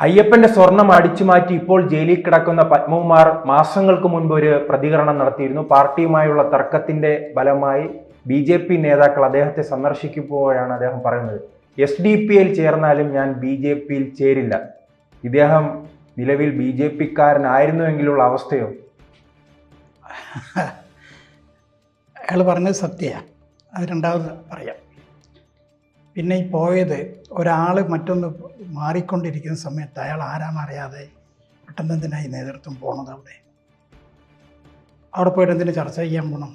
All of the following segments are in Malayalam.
അയ്യപ്പന്റെ സ്വർണം അടിച്ചു മാറ്റി ഇപ്പോൾ ജയിലിൽ കിടക്കുന്ന പത്മകുമാർ മാസങ്ങൾക്ക് മുൻപ് ഒരു പ്രതികരണം നടത്തിയിരുന്നു. പാർട്ടിയുമായുള്ള തർക്കത്തിന്റെ ഫലമായി ബി ജെ പി നേതാക്കൾ അദ്ദേഹത്തെ സന്ദർശിക്കുമ്പോഴാണ് അദ്ദേഹം പറയുന്നത് എസ് ഡി പി യിൽ ചേർന്നാലും ഞാൻ ബി ജെ പിയിൽ ചേരില്ല. ഇദ്ദേഹം നിലവിൽ ബി ജെ പിക്കാരനായിരുന്നുവെങ്കിലുള്ള അവസ്ഥയോ? അയാൾ പറഞ്ഞത് സത്യമാണ്. അത് രണ്ടാമത് പറയാം. പിന്നെ ഈ പോയത് ഒരാൾ മറ്റൊന്ന് മാറിക്കൊണ്ടിരിക്കുന്ന സമയത്ത് അയാൾ ആരാമറിയാതെ പെട്ടെന്ന് എന്തിനായി നേതൃത്വം പോണത് അവിടെ? അവിടെ പോയിട്ട് എന്തിനു ചർച്ച ചെയ്യാൻ പോകണം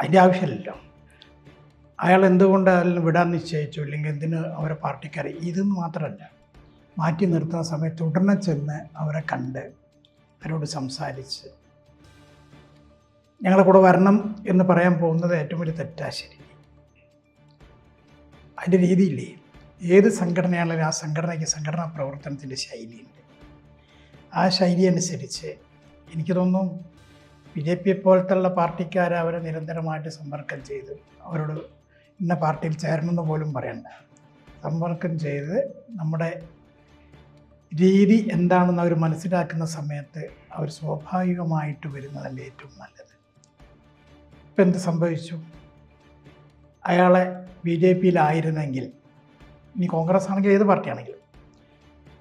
അതിന്റെ ആവശ്യമില്ലല്ലോ. അയാൾ എന്തുകൊണ്ട് അതിൽ വിടാൻ നിശ്ചയിച്ചു? ഇല്ലെങ്കിൽ എന്തിന് അവരെ പാർട്ടിക്കാർ ഇതെന്ന് മാത്രമല്ല മാറ്റി നിർത്തുന്ന സമയത്ത് ഉടനെ ചെന്ന് അവരെ കണ്ട് അവരോട് സംസാരിച്ച് ഞങ്ങളെ കൂടെ വരണം എന്ന് പറയാൻ പോകുന്നത് ഏറ്റവും വലിയ തെറ്റാ ശരി. അതിന്റെ രീതിയില്ലേ? ഏത് സംഘടനയാണെങ്കിലും ആ സംഘടനയ്ക്ക് സംഘടനാ പ്രവർത്തനത്തിന്റെ ശൈലിയുണ്ട്. ആ ശൈലി അനുസരിച്ച് എനിക്ക് തോന്നുന്നു ബി ജെ പി പോലത്തുള്ള പാർട്ടിക്കാരെ അവരെ നിരന്തരമായിട്ട് സമ്പർക്കം ചെയ്ത് അവരോട് ഇന്ന പാർട്ടിയിൽ ചേരണമെന്ന് പോലും പറയണ്ട. സമ്പർക്കം ചെയ്ത് നമ്മുടെ രീതി എന്താണെന്ന് അവർ മനസ്സിലാക്കുന്ന സമയത്ത് അവർ സ്വാഭാവികമായിട്ട് വരുന്നതല്ലേ ഏറ്റവും നല്ലത്. ഇപ്പം എന്ത് സംഭവിച്ചു? അയാളെ ബി ജെ പിയിലായിരുന്നെങ്കിൽ ഇനി കോൺഗ്രസ് ആണെങ്കിൽ ഏത് പാർട്ടിയാണെങ്കിലും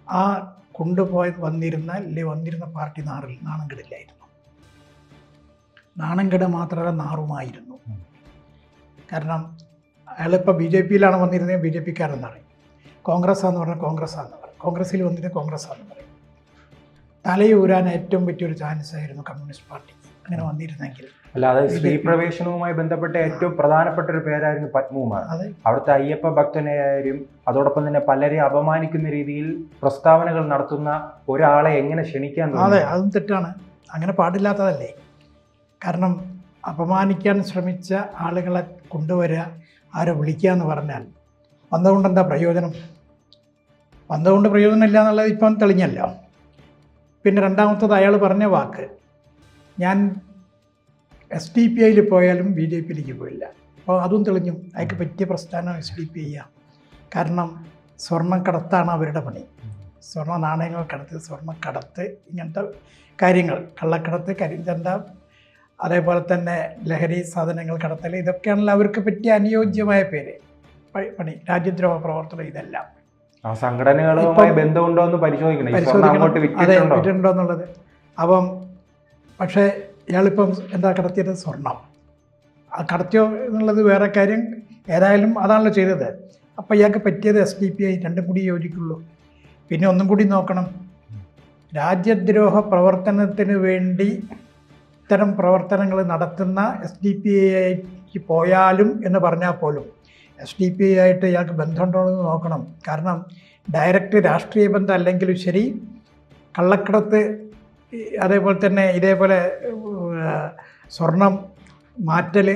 ആ കൊണ്ടുപോയത് വന്നിരുന്ന അല്ലെ വന്നിരുന്ന പാർട്ടി നാറിൽ നാണംകെടില്ലായിരുന്നു. നാണംകെട് നാണം മാത്രമല്ല നാറുമായിരുന്നു. കാരണം അയാളിപ്പോൾ ബി ജെ പിയിലാണ് വന്നിരുന്നത് ബി ജെ പിക്കാരെന്ന് പറയും. കോൺഗ്രസ് ആണെന്ന് പറഞ്ഞാൽ കോൺഗ്രസ് ആണെന്ന് പറയും. കോൺഗ്രസ്സിൽ വന്നിരുന്ന കോൺഗ്രസ് ആണെന്ന് പറയും. തലയൂരാൻ ഏറ്റവും പറ്റിയൊരു ചാൻസ് ആയിരുന്നു കമ്മ്യൂണിസ്റ്റ് പാർട്ടി. അങ്ങനെ വന്നിരുന്നെങ്കിൽ. അല്ലാതെ സ്ത്രീ പ്രവേശനവുമായി ബന്ധപ്പെട്ട ഏറ്റവും പ്രധാനപ്പെട്ട ഒരു പേരായിരുന്നു പത്മകുമാർ. അവിടുത്തെ അയ്യപ്പ ഭക്തനെയായാലും അതോടൊപ്പം തന്നെ പലരെ അപമാനിക്കുന്ന രീതിയിൽ പ്രസ്താവനകൾ നടത്തുന്ന ഒരാളെ എങ്ങനെ ക്ഷണിക്കാൻ അതെ അതും തെറ്റാണ്. അങ്ങനെ പാടില്ലാത്തതല്ലേ? കാരണം അപമാനിക്കാൻ ശ്രമിച്ച ആളുകളെ കൊണ്ടുവരിക ആരെ വിളിക്കുക എന്ന് പറഞ്ഞാൽ വന്നതുകൊണ്ട് എന്താ പ്രയോജനം? വന്നതുകൊണ്ട് പ്രയോജനമില്ല എന്നുള്ളത് ഇപ്പം തെളിഞ്ഞല്ല. പിന്നെ രണ്ടാമത്തത് അയാൾ പറഞ്ഞ വാക്ക് ഞാൻ എസ് ഡി പി ഐയിൽ പോയാലും ബി ജെ പിയിലേക്ക് പോയില്ല. അപ്പോൾ അതും തെളിഞ്ഞു. അയാൾക്ക് പറ്റിയ പ്രസ്ഥാനം എസ് ഡി പി ഐ കാരണം സ്വർണം കടത്താണ് അവരുടെ പണി. സ്വർണ നാണയങ്ങൾ കടത്ത് സ്വർണ കടത്ത് ഇങ്ങനത്തെ കാര്യങ്ങൾ കള്ളക്കടത്ത് കരിഞ്ചന്ത അതേപോലെ തന്നെ ലഹരി സാധനങ്ങൾ കടത്തൽ ഇതൊക്കെയാണല്ലോ അവർക്ക് പറ്റിയ അനുയോജ്യമായ പേര്. പണി. രാജ്യദ്രോഹ പ്രവർത്തനം ഇതെല്ലാം സംഘടനകളുമായി ബന്ധമുണ്ടോ എന്ന് പരിശോധിക്കണം. അതെ വിട്ടിട്ടുണ്ടോ എന്നുള്ളത്. അപ്പം പക്ഷേ ഇയാളിപ്പം എന്താ കടത്തിയത്? സ്വർണം. ആ കടത്തിയോ എന്നുള്ളത് വേറെ കാര്യം. ഏതായാലും അതാണല്ലോ ചെയ്തത്. അപ്പം ഇയാൾക്ക് പറ്റിയത് എസ് ഡി പി ഐ രണ്ടും കൂടി യോജിക്കുള്ളൂ. പിന്നെ ഒന്നും കൂടി നോക്കണം. രാജ്യദ്രോഹ പ്രവർത്തനത്തിന് വേണ്ടി ഇത്തരം പ്രവർത്തനങ്ങൾ നടത്തുന്ന എസ് ഡി പി ഐക്ക് പോയാലും എന്ന് പറഞ്ഞാൽ പോലും എസ് ഡി പി ഐ ആയിട്ട് ഇയാൾക്ക് ബന്ധമുണ്ടോ എന്ന് നോക്കണം. കാരണം ഡയറക്റ്റ് രാഷ്ട്രീയ ബന്ധം അല്ലെങ്കിലും ശരി കള്ളക്കടത്ത് അതേപോലെ തന്നെ ഇതേപോലെ സ്വർണം മാറ്റൽ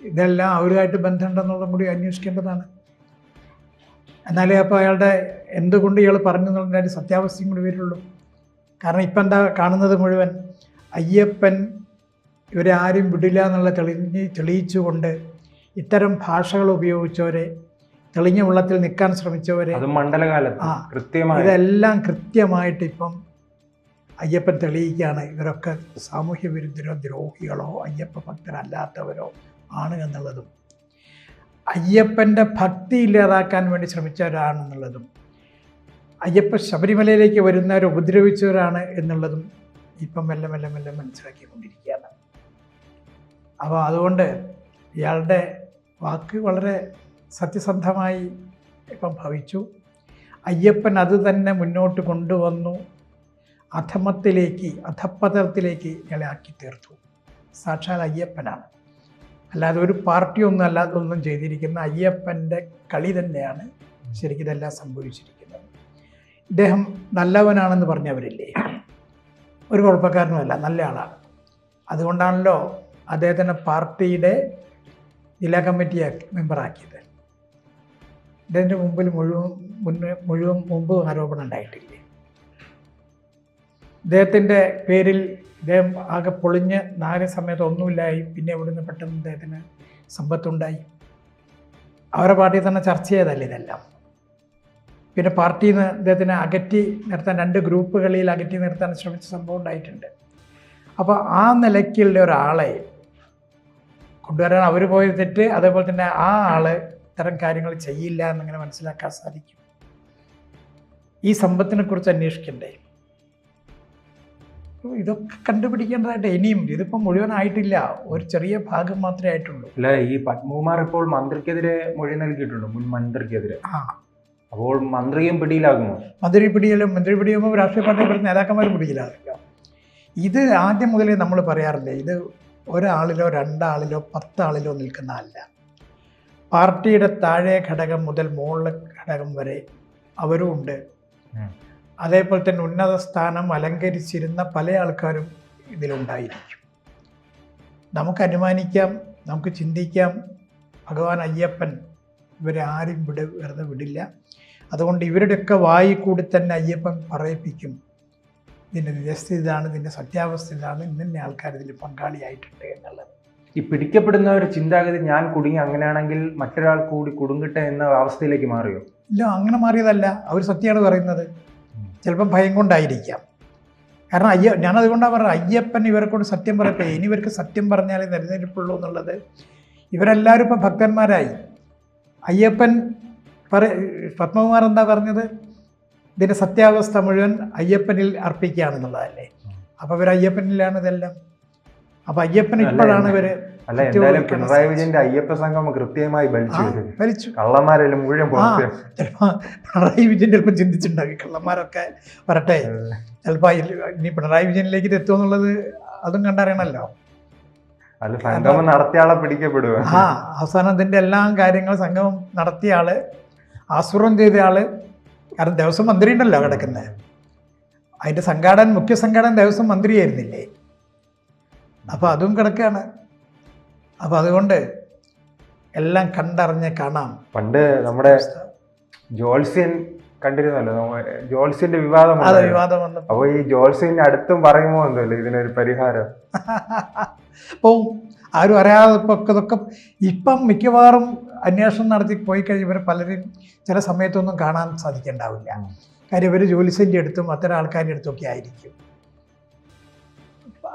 ഇതെല്ലാം അവരുമായിട്ട് ബന്ധമുണ്ടെന്നുള്ളതും കൂടി അന്വേഷിക്കേണ്ടതാണ് എന്നാലേ അപ്പോൾ അയാളുടെ എന്തുകൊണ്ട് ഇയാൾ പറഞ്ഞു എന്നുള്ളതിന്റെ സത്യാവസ്ഥയും കൂടി വരുള്ളൂ കാരണം ഇപ്പം എന്താ കാണുന്നത് മുഴുവൻ അയ്യപ്പൻ ഇവരെ ആരും വിടില്ല എന്നുള്ള തെളിഞ്ഞ് തെളിയിച്ചുകൊണ്ട് ഇത്തരം ഭാഷകൾ ഉപയോഗിച്ചവരെ തെളിഞ്ഞ വെള്ളത്തിൽ നിൽക്കാൻ ശ്രമിച്ചവരെ മണ്ഡലകാലത്ത് ആ. കൃത്യമായി ഇതെല്ലാം കൃത്യമായിട്ട് ഇപ്പം അയ്യപ്പൻ തെളിയിക്കുകയാണ് ഇവരൊക്കെ സാമൂഹ്യ വിരുദ്ധരോ ദ്രോഹികളോ അയ്യപ്പ ഭക്തരല്ലാത്തവരോ ആണ് എന്നുള്ളതും അയ്യപ്പന്റെ ഭക്തി ഇല്ലാതാക്കാൻ വേണ്ടി ശ്രമിച്ചവരാണെന്നുള്ളതും അയ്യപ്പ ശബരിമലയിലേക്ക് വരുന്നവരെ ഉപദ്രവിച്ചവരാണ് എന്നുള്ളതും ഇപ്പം മെല്ലെ മെല്ലെ മെല്ലെ മനസ്സിലാക്കിക്കൊണ്ടിരിക്കുകയാണ്. അപ്പോൾ അതുകൊണ്ട് ഇയാളുടെ വാക്ക് വളരെ സത്യസന്ധമായി ഇപ്പം ഭവിച്ചു. അയ്യപ്പൻ അത് തന്നെ മുന്നോട്ട് കൊണ്ടുവന്നു. അധമത്തിലേക്ക് അധപ്പതത്തിലേക്ക് ഇയാളെ ആക്കി തീർത്തു സാക്ഷാൽ അയ്യപ്പനാണ്. അല്ലാതെ ഒരു പാർട്ടിയൊന്നും അല്ലാതെ ഒന്നും ചെയ്തിരിക്കുന്ന അയ്യപ്പന്റെ കളി തന്നെയാണ് ശരിക്കും ഇതെല്ലാം സംഭവിച്ചിരിക്കുന്നത്. ഇദ്ദേഹം നല്ലവനാണെന്ന് പറഞ്ഞവരില്ലേ? ഒരു കുഴപ്പക്കാരനുമല്ല നല്ല ആളാണ്. അതുകൊണ്ടാണല്ലോ അദ്ദേഹത്തിനെ പാർട്ടിയുടെ ജില്ലാ കമ്മിറ്റി മെമ്പറാക്കിയത്. ഇതിന്റെ മുമ്പിൽ മുഴുവൻ മുന്നേ മുഴുവൻ മുമ്പ് ആരോപണം ഉണ്ടായിട്ടില്ലേ? ഇദ്ദേഹത്തിന്റെ പേരിൽ ഇദ്ദേഹം ആകെ പൊളിഞ്ഞ് നാല് സമയത്ത് ഒന്നുമില്ലായി. പിന്നെ ഇവിടുന്ന് പെട്ടെന്ന് ഇദ്ദേഹത്തിന് സമ്പത്തുണ്ടായി. അവരുടെ പാർട്ടി തന്നെ ചർച്ച ചെയ്തല്ലേ ഇതെല്ലാം? പിന്നെ പാർട്ടിയിൽ നിന്ന് അദ്ദേഹത്തിനെ അകറ്റി നിർത്താൻ രണ്ട് ഗ്രൂപ്പുകളിൽ അകറ്റി നിർത്താൻ ശ്രമിച്ച സംഭവം ഉണ്ടായിട്ടുണ്ട്. അപ്പോൾ ആ നിലയ്ക്കുള്ള ഒരാളെ കൊണ്ടുവരാൻ അവർ പോയ തെറ്റ് അതേപോലെ തന്നെ ആ ആൾ ഇത്തരം കാര്യങ്ങൾ ചെയ്യില്ല എന്നിങ്ങനെ മനസ്സിലാക്കാൻ സാധിക്കും. ഈ സമ്പത്തിനെക്കുറിച്ച് അന്വേഷിക്കണ്ടേ? ഇതൊക്കെ കണ്ടുപിടിക്കേണ്ടതായിട്ട് ഇനിയും ഇതിപ്പോൾ മുഴുവനായിട്ടില്ല. ഒരു ചെറിയ ഭാഗം മാത്രമേ ആയിട്ടുള്ളൂ. അല്ല ഈ പത്മകുമാർ ഇപ്പോൾ മന്ത്രിക്കെതിരെ മൊഴി നൽകിയിട്ടുണ്ട് മുൻ മന്ത്രിക്കെതിരെ. ആ. അപ്പോൾ മന്ത്രിയും പിടിയിലാകുമോ? മന്ത്രി പിടിയിലും മന്ത്രി പിടിയുമ്പോൾ രാഷ്ട്രീയ പാർട്ടി നേതാക്കന്മാർ പിടിയിലാകില്ല ഇത് ആദ്യം മുതലേ നമ്മൾ പറയാറില്ലേ ഇത് ഒരാളിലോ രണ്ടാളിലോ പത്താളിലോ നിൽക്കുന്ന അല്ല. പാർട്ടിയുടെ താഴെ ഘടകം മുതൽ മുകളിലെ ഘടകം വരെ അവരും ഉണ്ട്. അതേപോലെ തന്നെ ഉന്നത സ്ഥാനം അലങ്കരിച്ചിരുന്ന പല ആൾക്കാരും ഇതിലുണ്ടായിരിക്കും. നമുക്ക് അനുമാനിക്കാം നമുക്ക് ചിന്തിക്കാം. ഭഗവാൻ അയ്യപ്പൻ ഇവരെ ആരും വിട വെറുതെ വിടില്ല. അതുകൊണ്ട് ഇവരുടെയൊക്കെ വായി കൂടി തന്നെ അയ്യപ്പൻ പറയിപ്പിക്കും. ഇതിന്റെ നിരസ്ഥിതാണ് ഇതിന്റെ സത്യാവസ്ഥ ഇതാണ് ഇന്നെ ആൾക്കാർ ഇതിൽ പങ്കാളിയായിട്ടുണ്ട് എന്നുള്ളത്. ഈ പിടിക്കപ്പെടുന്ന ഒരു ചിന്താഗതി ഞാൻ കുടുങ്ങി അങ്ങനെയാണെങ്കിൽ മറ്റൊരാൾ കൂടി കുടുങ്ങട്ടെ എന്ന അവസ്ഥയിലേക്ക് മാറിയോ? ഇല്ല അങ്ങനെ മാറിയതല്ല. അവർ സത്യമാണ് പറയുന്നത്. ചിലപ്പം ഭയം കൊണ്ടായിരിക്കാം. കാരണം അയ്യ ഞാനതുകൊണ്ടാണ് പറഞ്ഞത് അയ്യപ്പൻ ഇവരെ കൊണ്ട് സത്യം പറയട്ടെ ഇനി ഇവർക്ക് സത്യം പറഞ്ഞാലേ നിലനിൽപ്പുള്ളൂ എന്നുള്ളത്. ഇവരെല്ലാവരും ഇപ്പം ഭക്തന്മാരായി. അയ്യപ്പൻ പറ പത്മകുമാർ എന്താ പറഞ്ഞത്? ഇതിന്റെ സത്യാവസ്ഥ മുഴുവൻ അയ്യപ്പനിൽ അർപ്പിക്കുകയാണെന്നുള്ളതല്ലേ. അപ്പോൾ ഇവർ അയ്യപ്പനിലാണ് ഇതെല്ലാം. അപ്പോൾ അയ്യപ്പൻ ഇപ്പോഴാണ് ഇവർ അല്ല എന്തായാലും പിണറായി വിജയന്റെ അയ്യപ്പ സംഘം കൃത്യമായി ഭരിച്ചു കള്ളന്മാരെല്ലാം മുഴുവൻ ചിലപ്പോ പിണറായി വിജയൻ ചിലപ്പോൾ ചിന്തിച്ചിട്ടുണ്ടാകും കള്ളന്മാരൊക്കെ വരട്ടെ. ചിലപ്പോ ഇനി പിണറായി വിജയനിലേക്ക് എത്തുക എന്നുള്ളത് അതും കണ്ടറിയണല്ലോ അല്ല സംഗമം നടത്തിയ ആളെ പിടിക്കപ്പെടുക ആ അവസാനം അതിന്റെ എല്ലാ കാര്യങ്ങളും സംഗമം നടത്തിയ ആൾ ആസൂത്രണം ചെയ്ത ആൾ. കാരണം ദേവസ്വം മന്ത്രി ഉണ്ടല്ലോ കിടക്കുന്നത് അതിന്റെ സംഘാടൻ മുഖ്യ സംഘാടൻ ദേവസ്വം മന്ത്രിയായിരുന്നില്ലേ? അപ്പോൾ അതും കിടക്കുകയാണ് അപ്പോൾ അതുകൊണ്ട് എല്ലാം കണ്ടറിഞ്ഞ് കാണാം. പണ്ട് നമ്മുടെ ജോൾസ്യൻ കണ്ടിരുന്നല്ലോ നമ്മ- വിവാദം അത്. വിവാദം വന്നപ്പോൾ അപ്പൊ ഈ ജോത്സ്യന്റെ അടുത്തും പറയുമോ എന്തല്ലോ ഇതിനൊരു പരിഹാരം? പോവും ആരും അറിയാതെ ഇപ്പോൾ ഇതൊക്കെ ഇപ്പം മിക്കവാറും അന്വേഷണം നടത്തി പോയി കഴിയുമ്പോൾ പലരും ചില സമയത്തൊന്നും കാണാൻ സാധിക്കേണ്ടാവില്ല. കാര്യം ഇവർ ജോലിസിന്റെ അടുത്തും അത്തരം ആൾക്കാരുടെ അടുത്തൊക്കെ ആയിരിക്കും.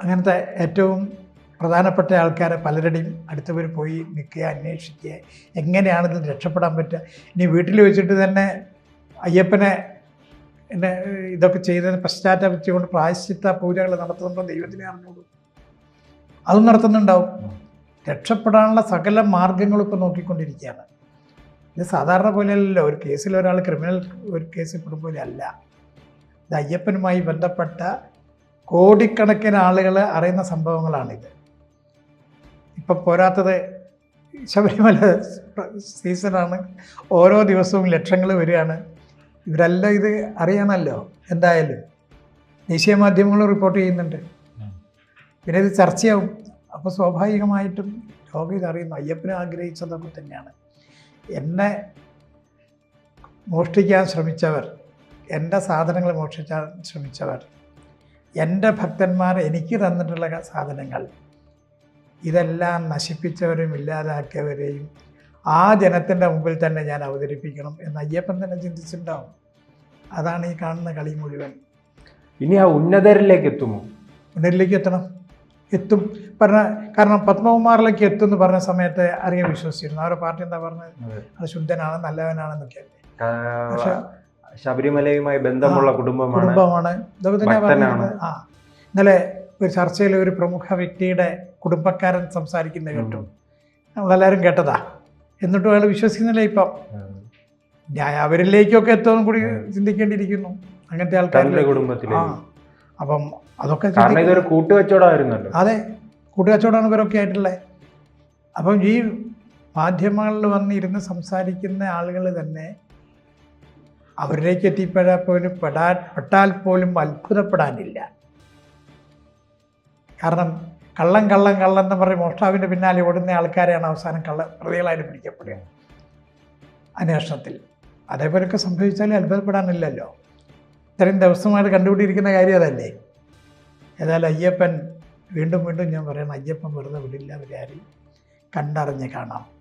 അങ്ങനത്തെ ഏറ്റവും പ്രധാനപ്പെട്ട ആൾക്കാരെ പലരുടെയും അടുത്തവർ പോയി നിൽക്കുക അന്വേഷിക്കുക. എങ്ങനെയാണിത് രക്ഷപ്പെടാൻ പറ്റുക? ഇനി വീട്ടിൽ വെച്ചിട്ട് തന്നെ അയ്യപ്പനെ എന്നെ ഇതൊക്കെ ചെയ്തതിന് പശ്ചാത്തപിച്ചുകൊണ്ട് പ്രായശ്ചിത്ത പൂജകൾ നടത്തുന്നുണ്ടോ ദൈവത്തിനെ അറിഞ്ഞോളൂ അതും നടത്തുന്നുണ്ടാവും. രക്ഷപ്പെടാനുള്ള സകല മാർഗങ്ങളും ഇപ്പോൾ നോക്കിക്കൊണ്ടിരിക്കുകയാണ്. ഇത് സാധാരണ പോലെയല്ലല്ലോ. ഒരു കേസിൽ ഒരാൾ ക്രിമിനൽ ഒരു കേസിൽ പെടും അല്ല. ഇത് അയ്യപ്പനുമായി ബന്ധപ്പെട്ട കോടിക്കണക്കിന് ആളുകൾ അറിയുന്ന സംഭവങ്ങളാണിത്. ഇപ്പം പോരാത്തത് ശബരിമല സീസണാണ്. ഓരോ ദിവസവും ലക്ഷങ്ങൾ വരികയാണ്. ഇവരെല്ലാം ഇത് അറിയണമല്ലോ എന്തായാലും. ദേശീയ മാധ്യമങ്ങൾ റിപ്പോർട്ട് ചെയ്യുന്നുണ്ട്. പിന്നെ ഇത് ചർച്ചയാവും. അപ്പോൾ സ്വാഭാവികമായിട്ടും ലോകം ഇതറിയുന്നു അയ്യപ്പനെ ആഗ്രഹിച്ചതൊക്കെ തന്നെയാണ്. എന്നെ മോഷ്ടിക്കാൻ ശ്രമിച്ചവർ എന്റെ സാധനങ്ങൾ മോഷ്ടിക്കാൻ ശ്രമിച്ചവർ എന്റെ ഭക്തന്മാർ എനിക്ക് തന്നിട്ടുള്ള സാധനങ്ങൾ. ഇതെല്ലാം നശിപ്പിച്ചവരും ഇല്ലാതാക്കിയവരെയും ആ ജനത്തിന്റെ മുമ്പിൽ തന്നെ ഞാൻ അവതരിപ്പിക്കണം എന്ന് അയ്യപ്പൻ തന്നെ ചിന്തിച്ചിട്ടുണ്ടാവും. അതാണ് ഈ കാണുന്ന കളി മുഴുവൻ. ഇനി ആ ഉന്നതരിലേക്ക് എത്തുമോ? ഉന്നതരിലേക്ക് എത്തണം. എത്തും. പറഞ്ഞ കാരണം പത്മകുമാറിലേക്ക് എത്തും എന്ന് പറഞ്ഞ സമയത്ത് അറിയാൻ വിശ്വസിച്ചിരുന്നു? അവരുടെ പാർട്ടി എന്താ പറഞ്ഞത്? അത്. ശുദ്ധനാണ് നല്ലവനാണെന്നൊക്കെ പക്ഷേ ശബരിമലയുമായി ബന്ധമുള്ള കുടുംബമാണ് കുടുംബമാണ്. ഇതൊക്കെ തന്നെ ആ ഇന്നലെ ഒരു ചർച്ചയിൽ ഒരു പ്രമുഖ വ്യക്തിയുടെ കുടുംബക്കാരൻ സംസാരിക്കുന്ന കേട്ടു. നമ്മളെല്ലാവരും കേട്ടതാ. എന്നിട്ടും അയാൾ വിശ്വസിക്കുന്നില്ല ഇപ്പം. ഞാൻ അവരിലേക്കൊക്കെ എത്തുമെന്നും കൂടി ചിന്തിക്കേണ്ടിയിരിക്കുന്നു. അങ്ങനത്തെ ആൾക്കാരുടെ കുടുംബത്തിൽ അപ്പം അതൊക്കെ. ഇതൊരു കൂട്ടുകച്ചവടമായിരുന്നല്ലോ. അതെ കൂട്ടുകച്ചവടമാണ് ഇവരൊക്കെ ആയിട്ടുള്ളത് അപ്പം ഈ മാധ്യമങ്ങളിൽ വന്നിരുന്ന് സംസാരിക്കുന്ന ആളുകൾ തന്നെ അവരിലേക്ക് എത്തിപ്പെടാൻ പോലും പെടാൻ പെട്ടാൽ പോലും അത്ഭുതപ്പെടാനില്ല. കാരണം കള്ളം കള്ളം കള്ളം എന്ന് പറഞ്ഞ് മോഷ്ടാവിന്റെ പിന്നാലെ ഓടുന്ന ആൾക്കാരെയാണ് അവസാനം കള്ള പ്രതികളായിട്ട് പിടിക്കപ്പെടുക. അന്വേഷണത്തിൽ. അതേപോലെയൊക്കെ സംഭവിച്ചാൽ അത്ഭുതപ്പെടാനില്ലല്ലോ. ഇത്രയും ദിവസമായിട്ട് കണ്ടുപിടിയിരിക്കുന്ന കാര്യം അതല്ലേ? ഏതായാലും അയ്യപ്പൻ വീണ്ടും വീണ്ടും ഞാൻ പറയണം അയ്യപ്പൻ വെറുതെ വിടില്ല അവരാരും കണ്ടറിഞ്ഞ് കാണാം.